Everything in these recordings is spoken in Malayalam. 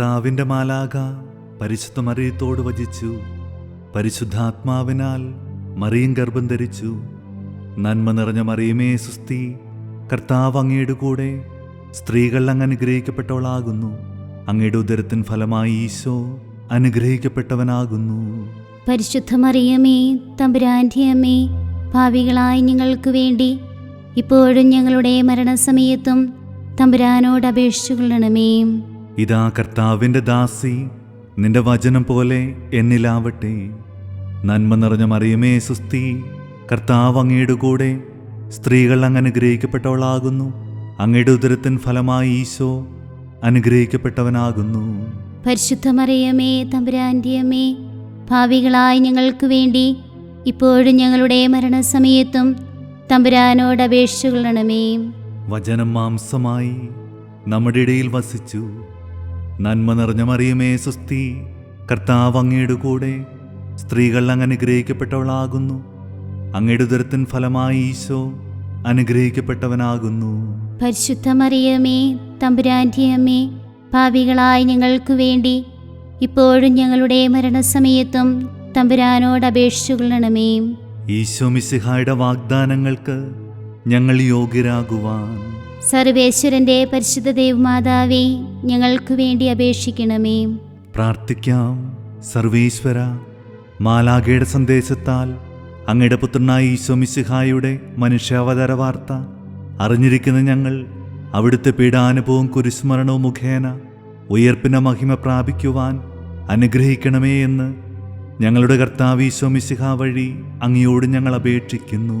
കർത്താവിന്റെ മാലാക പരിശുദ്ധ മറിയത്തോട് വചിച്ചു. പരിശുദ്ധാത്മാവിനാൽ മറിയും ഗർഭം ധരിച്ചു. നന്മ നിറഞ്ഞ മറിയമേ സുസ്തി കർത്താവ് അങ്ങയുടെ കൂടെ സ്ത്രീകൾ അങ്ങ് അനുഗ്രഹിക്കപ്പെട്ടവളാകുന്നു. അങ്ങയുടെ ഉദരത്തിൻ ഫലമായി ഈശോ അനുഗ്രഹിക്കപ്പെട്ടവനാകുന്നു. പരിശുദ്ധ മറിയമേ തമ്പുരാന്റെ അമ്മേ ഭാവികളായി ഞങ്ങൾക്ക് വേണ്ടി ഇപ്പോഴും ഞങ്ങളുടെ മരണസമയത്തും തമ്പുരാനോട് അപേക്ഷിച്ചുകൊള്ളണമേ. ഇതാ കർത്താവിന്റെ ദാസി നിന്റെ വചനം പോലെ എന്നിലാവട്ടെ. നന്മ നിറഞ്ഞ മറിയമേ സുസ്തി കർത്താവ് അങ്ങയുടെ കൂടെ. സ്ത്രീകൾ അങ്ങ് അനുഗ്രഹിക്കപ്പെട്ടവളാകുന്നു അങ്ങയുടെ ഉദരത്തിൻ ഫലമായി ഈശോ അനുഗ്രഹിക്കപ്പെട്ടവനാകുന്നു. പരിശുദ്ധ മറിയമേ തമ്പുരാന്റിയമേ ഭാവികളായി ഞങ്ങൾക്ക് വേണ്ടി ഇപ്പോഴും ഞങ്ങളുടെ മരണസമയത്തും തമ്പുരാനോട് അപേക്ഷിച്ചുകൊള്ളണമേ വചനം മാംസമായി നമ്മുടെ ഇടയിൽ വസിച്ചു. നന്മ നിറഞ്ഞ മറിയമേ സുസ്തി കർത്താവ് അങ്ങയുടെ കൂടെ സ്ത്രീകൾ അങ്ങ് അനുഗ്രഹിക്കപ്പെട്ടവളാകുന്നു. അങ്ങയുടെ ദുരത്തിൻ ഫലമായി ഈശോ അനുഗ്രഹിക്കപ്പെട്ടവനാകുന്നു. പരിശുദ്ധ മറിയമേ തമ്പുരാന്റെ അമ്മേ ഭാവികളായി ഞങ്ങൾക്ക് വേണ്ടി ഇപ്പോഴും ഞങ്ങളുടെ മരണസമയത്തും തമ്പുരാനോട് അപേക്ഷിച്ചുകൊള്ളണമേ ഈശോ മിസിഹായുടെ വാഗ്ദാനങ്ങൾക്ക് ഞങ്ങൾ യോഗ്യരാകുവാൻ. സർവേശ്വരന്റെ പരിശുദ്ധ ദേവമാതാവേ ഞങ്ങൾക്ക് വേണ്ടി അപേക്ഷിക്കണമേ. പ്രാർത്ഥിക്കാം. സർവേശ്വര മാലാഖയുടെ സന്ദേശത്താൽ അങ്ങയുടെ പുത്രനായ ഈശോ മിശിഹായുടെ മനുഷ്യാവതാര വാർത്ത അറിഞ്ഞിരിക്കുന്ന ഞങ്ങൾ അവിടുത്തെ പീഡാനുഭവവും കുരിസ്മരണവും മുഖേന ഉയർപ്പിന മഹിമ പ്രാപിക്കുവാൻ അനുഗ്രഹിക്കണമേ എന്ന് ഞങ്ങളുടെ കർത്താവ് ഈശോ മിശിഹ വഴി അങ്ങയോട് ഞങ്ങൾ അപേക്ഷിക്കുന്നു.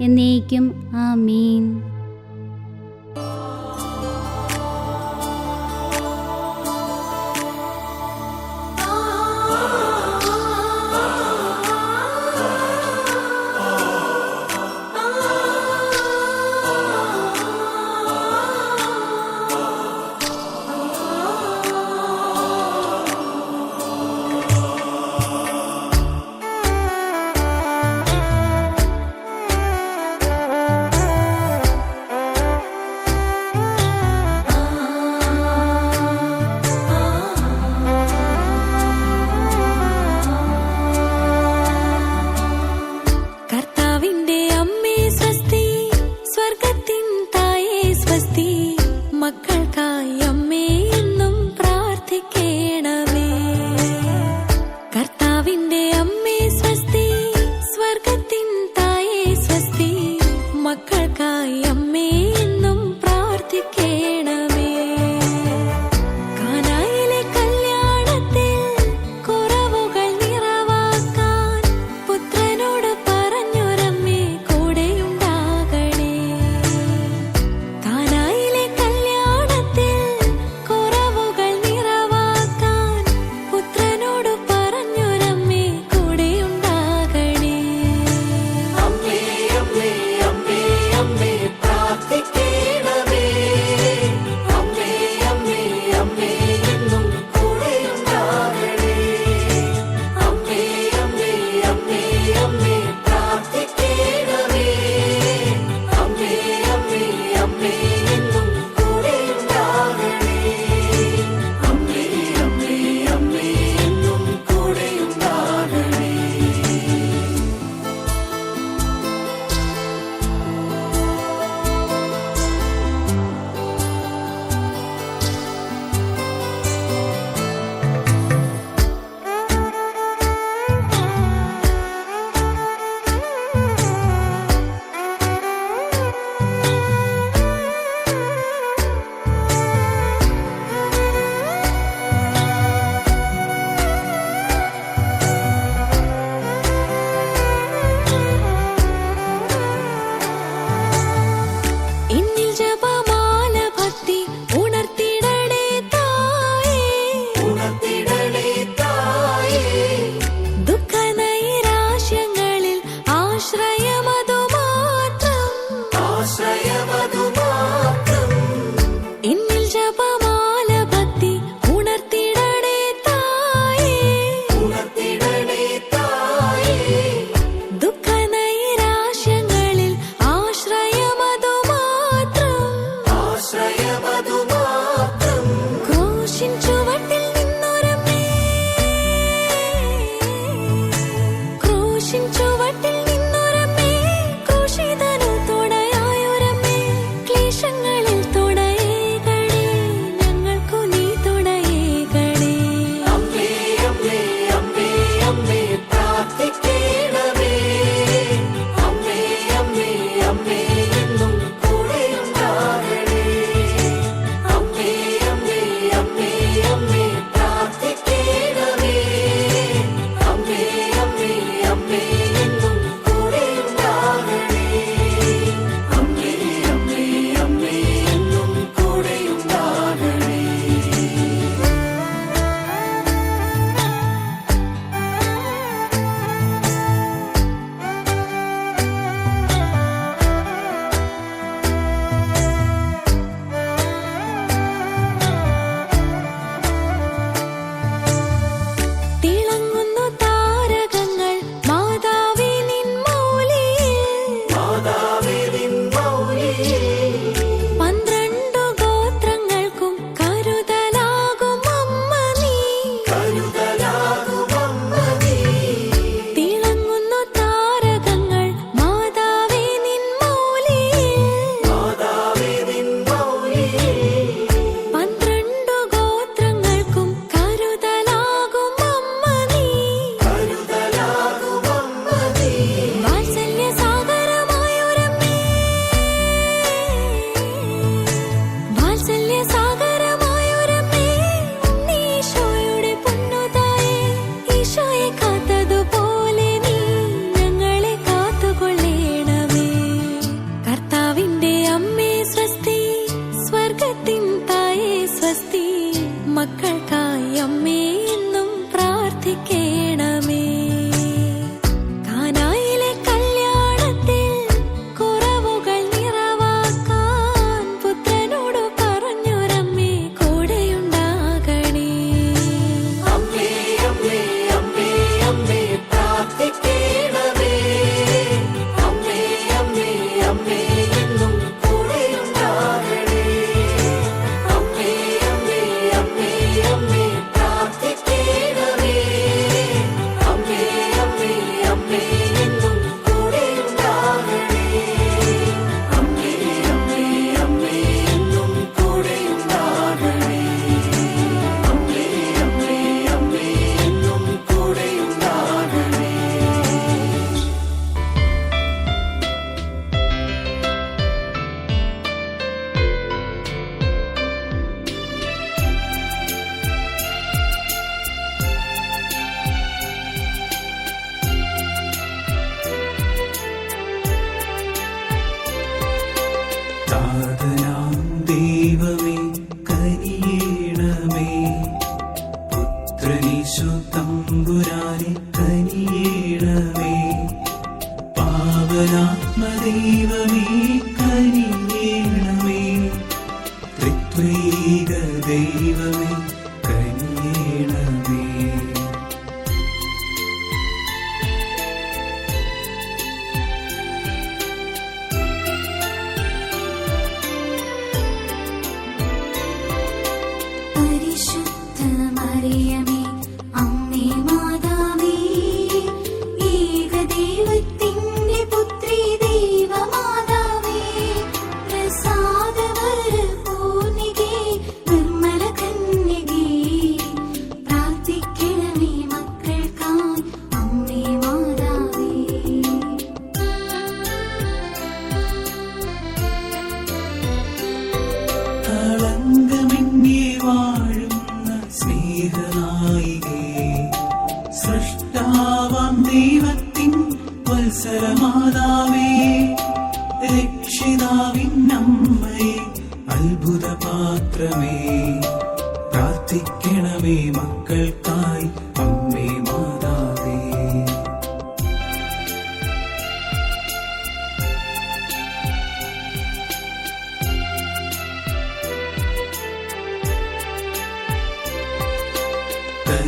എന്നേക്കും ആമേൻ.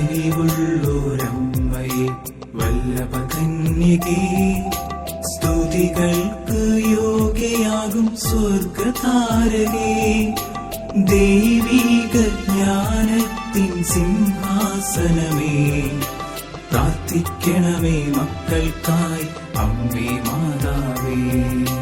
കനിവുള്ളോരമ്മയെ വല്ലഭ കന്യകേ സ്തുതികൾക്ക് യോഗ്യയാകും സ്വർഗതാരകേ. ദൈവീക ജ്ഞാനത്തിൻ സിംഹാസനമേ. പ്രാർത്ഥിക്കണമേ മക്കൾക്കായി അമ്മേ മാതാവേ.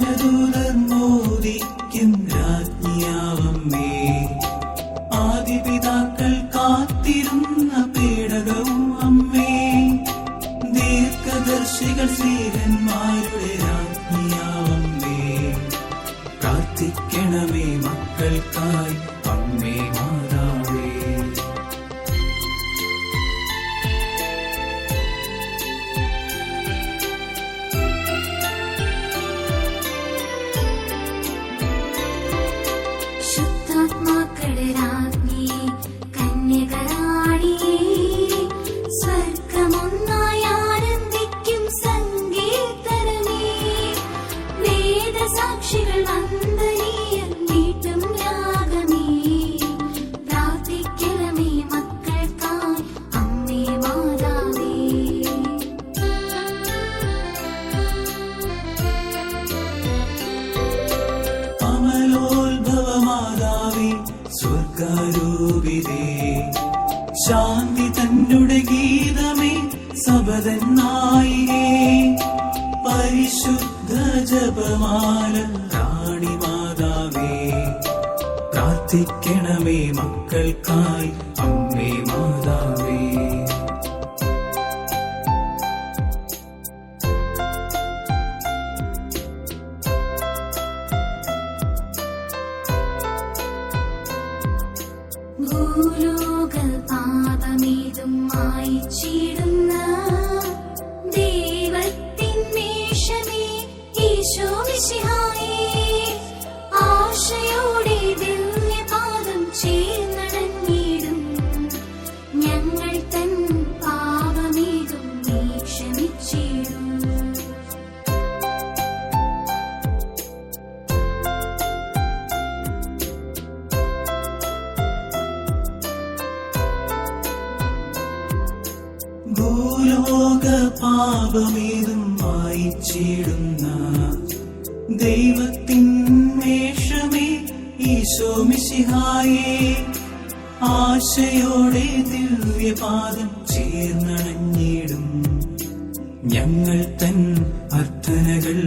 ജ്ഞാനദൂതോദിക്കും രാജ്ഞിയാവമ്മേ ആദിപിതാക്കൾ കാത്തിരുന്ന അമ്മേ. ദീർഘദർശികൾ സീരന്മാരുടെ ജപമാല റാണി മാതാവേ പ്രാർത്ഥിക്കണമേ മക്കൾക്കായി അമ്മേ മാതാവേ. ഭൂലോക പാപമേതും ചീടുന്ന ദേ ഈശോ മിശിഹായേ ആശയോടെ ദിവ്യപാദം ചേർന്നണഞ്ഞിടും ഞങ്ങൾ തൻ അർത്ഥനകൾ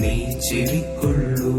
നീ ചെവിക്കൊള്ളൂ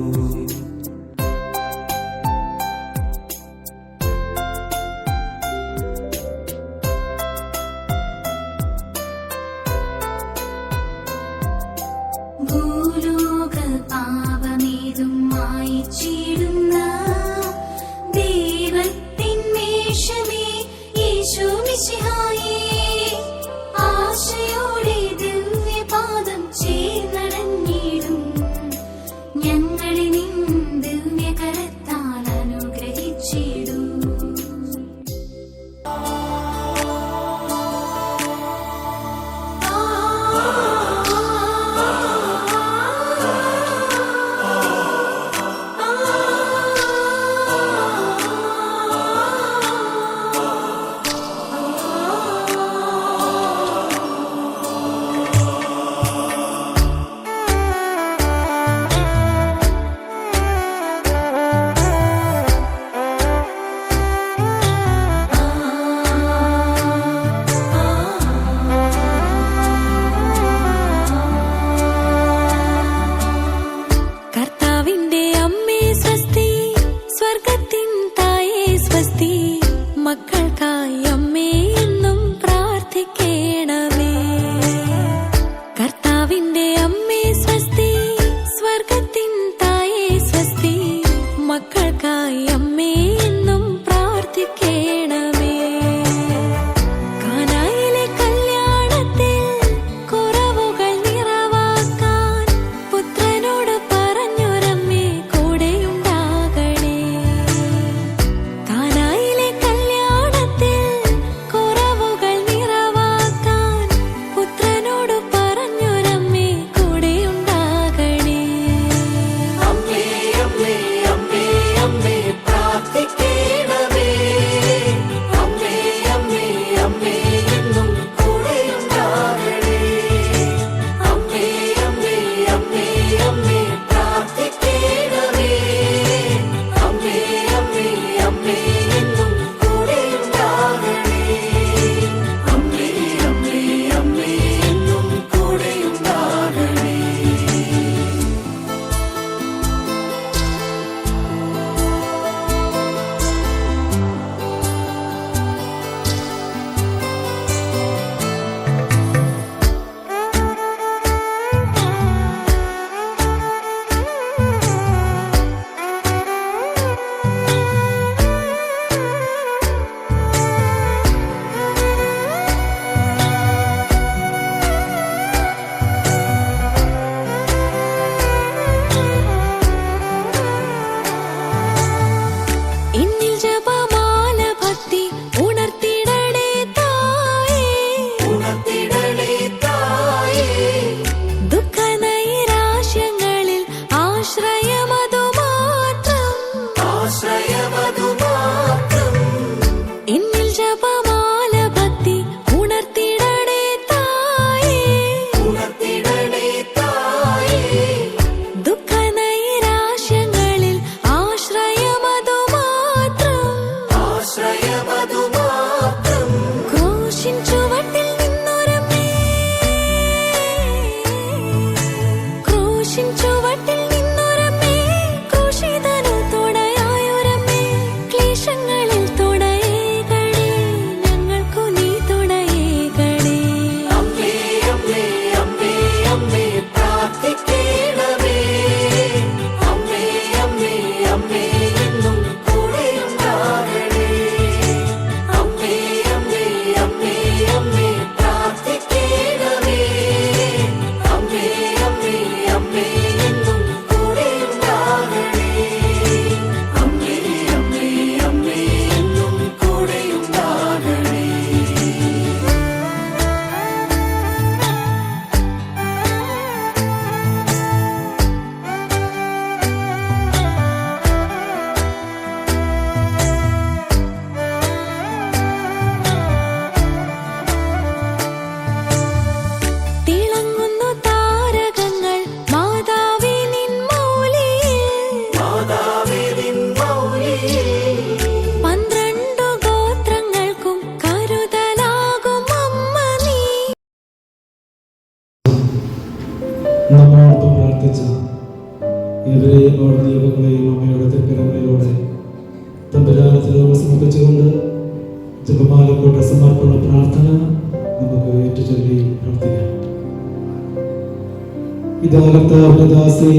ദാസേ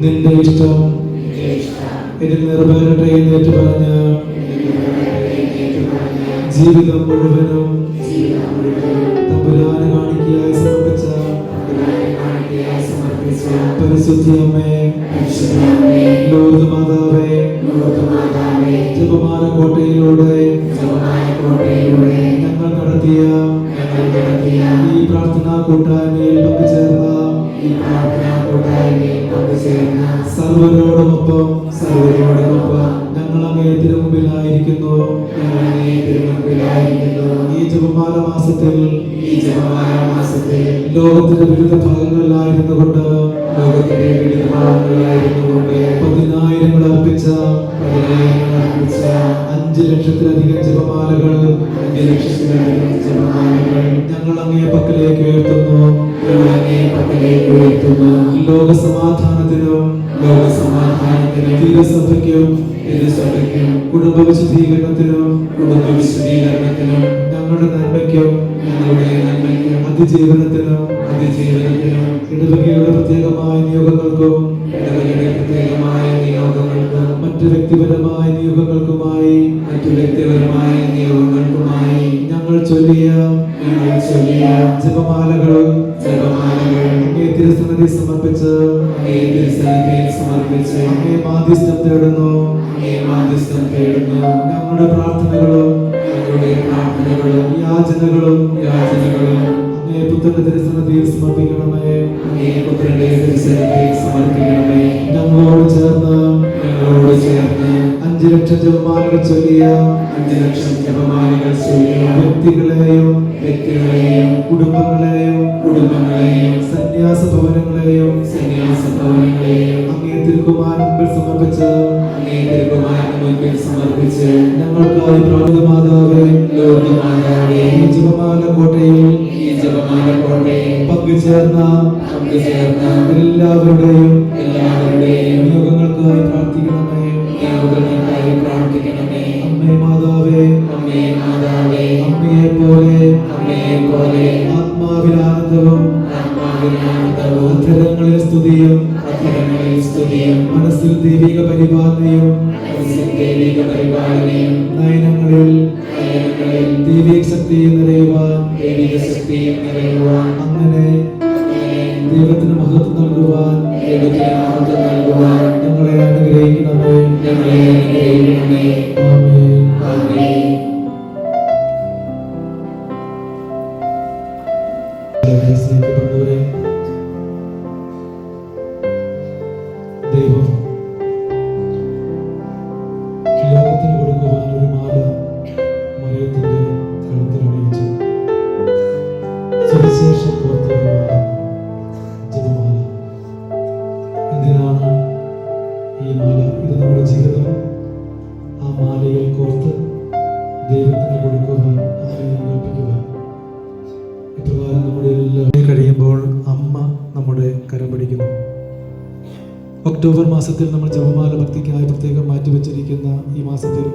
നിന്റെ ഇഷ്ടം. എന്നിൽ നിറവേറട്ടെ എന്ന് ഏറ്റു പറഞ്ഞ ജീവിതം മുഴുവനും തമ്പുരാന് കാണിക്കയായി സമർപ്പിച്ച പരിശുദ്ധി അമ്മേ. ലോക മാതാവേ. ജപമാന കോട്ടയിലൂടെ ഞങ്ങൾ നടത്തിയ ഈ പ്രാർത്ഥനാ കൂട്ടായ്മയിൽ പങ്കുചേർന്ന സർവരോടുമൊപ്പം സർവരോടുമൊപ്പം ഞങ്ങൾ അങ്ങേ തിരുമുമ്പിലായിരിക്കുന്നു. ഈ ജപമാല മാസത്തിൽ ഈ ജപമാല മാസത്തിൽ ലോകത്തിന്റെ വിവിധ ഭാഗങ്ങളിലായിരുന്നു കൊണ്ട് ലോകത്തിന്റെ വിവിധ ഭാഗങ്ങളിലായിരുന്നുകൊണ്ട് പതിനായിരങ്ങൾ അർപ്പിച്ച പതിനായിരങ്ങൾ അർപ്പിച്ച അഞ്ച് ലക്ഷത്തിലധികം ജപമാലകൾ അഞ്ച് ലക്ഷത്തിലധികം ജപമാലകൾ ഞങ്ങൾ അങ്ങേ പക്കലേക്ക് ഉയർത്തുന്നു. ലോക സമാധാനത്തിനും ലോക സമാധാനത്തിനും തിരുസഭയ്ക്കും തിരുസഭയ്ക്കും കുടുംബ വിശദീകരണത്തിനും കുടുംബ വിശദീകരണത്തിനും ഞങ്ങളുടെ നന്മയ്ക്കും ഞങ്ങളുടെ നന്മയ്ക്കും അതിജീവനത്തിനും അതിജീവനത്തിനും ഇടവകയുടെ പ്രത്യേകമായ നിയോഗങ്ങൾക്കും ഇടവകയുടെ പ്രത്യേകമായ നിയോഗങ്ങൾക്കും മറ്റു വ്യക്തിപരമായ നിയോഗങ്ങൾക്കുമായി മറ്റു വ്യക്തിപരമായ ചൊല്ലിയ ജപമാലകളും ജപമാലകൾ അങ്ങേ തിരുസന്നിധി സമർപ്പിച്ച് അങ്ങേ തിരുസന്നിധിയിൽ സമർപ്പിച്ച് അങ്ങേ മാധ്യസ്ഥം തേടുന്നു. അങ്ങേ മാധ്യസ്ഥം തേടുന്നു. ഞങ്ങളുടെ പ്രാർത്ഥനകളും ഞങ്ങളുടെ പ്രാർത്ഥനകളും യാചനകളും യാചനകളും അങ്ങേ പുത്രന്റെ തിരുസന്നിധിയിൽ സമർപ്പിക്കണമേ. അങ്ങേ പുത്രന്റെ തിരുസന്നിധിയിൽ സമർപ്പിക്കണമേ. ഞങ്ങളോട് ചേർന്ന് അഞ്ച് ലക്ഷം ജപമാലകൾ ചൊല്ലിയ അഞ്ച് ലക്ഷം ജപമാലകൾ ചൊല്ലിയ വ്യക്തികളെയോ വ്യക്തികളെയോ കുടുംബങ്ങളെയോ കുടുംബങ്ങളെയോ സന്യാസ ഭവനങ്ങളെയോ സന്യാസ ഭവനങ്ങളെയോ അങ്ങേ തിരുക്കുമാരൻ മുമ്പിൽ സമർപ്പിച്ച് അങ്ങേ തിരുക്കുമാരൻ മുമ്പിൽ സമർപ്പിച്ച് ഞങ്ങൾക്കായി പ്രാർത്ഥന മാതാവേ ലോകമാതാവേ ഈ ജപമാല കോട്ടയിൽ ഈ ജപമാല കോട്ടയിൽ പങ്കുചേർന്ന പങ്കുചേർന്ന എല്ലാവരുടെയും എല്ലാവരുടെയും യോഗങ്ങൾക്കായി പ്രാർത്ഥിക്കണമേ ആനന്ദവും ആത്മാവിൽ സ്തുതിയും സ്തുതിയും മനസ്സിൽ ദൈവിക പരിപാലനയും ദൈവിക പരിപാലനയും നയനങ്ങളിൽ നയനങ്ങളിൽ ദൈവിക ശക്തിയും നിറയുവാൻ ദൈവിക ശക്തിയും നിറയുവാൻ അങ്ങനെ മഹത്വം നൽകുവാൻ ദൈവത്തിന് നൽകുവാൻ ഞങ്ങളെ അനുഗ്രഹിക്കണമേ. ഞങ്ങളെ അനുഗ്രഹിക്കണമേ. ഒക്ടോബർ മാസത്തിൽ നമ്മൾ ജപമാല ഭക്തിക്കായി പ്രത്യേകം മാറ്റിവെച്ചിരിക്കുന്ന ഈ മാസത്തിൽ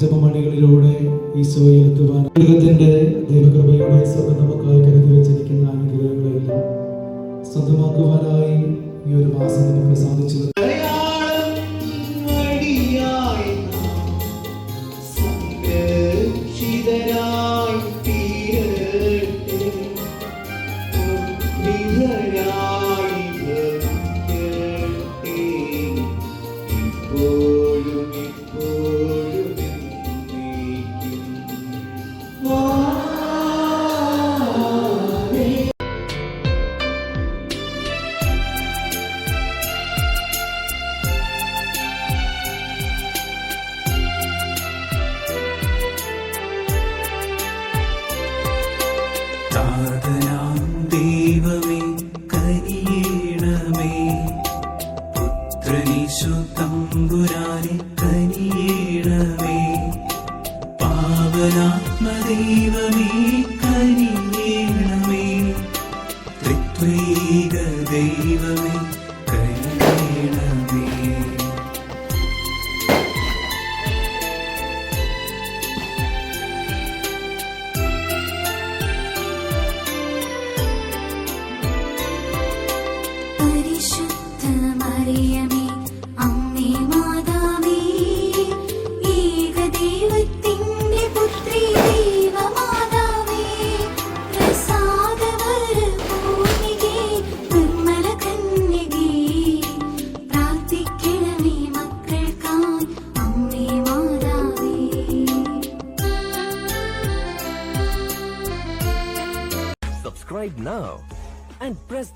ജപമണികളിലൂടെ ഈശോയെ എത്തുവാൻ ദൈവത്തിന്റെ ദൈവകൃപയുടെ സ്വന്തം നമുക്കായി കരുതി വെച്ചിരിക്കുന്ന അനുഗ്രഹങ്ങളെല്ലാം സ്വന്തമാക്കുവാനായി ഈ ഒരു മാസം നമുക്ക് സാധിച്ചു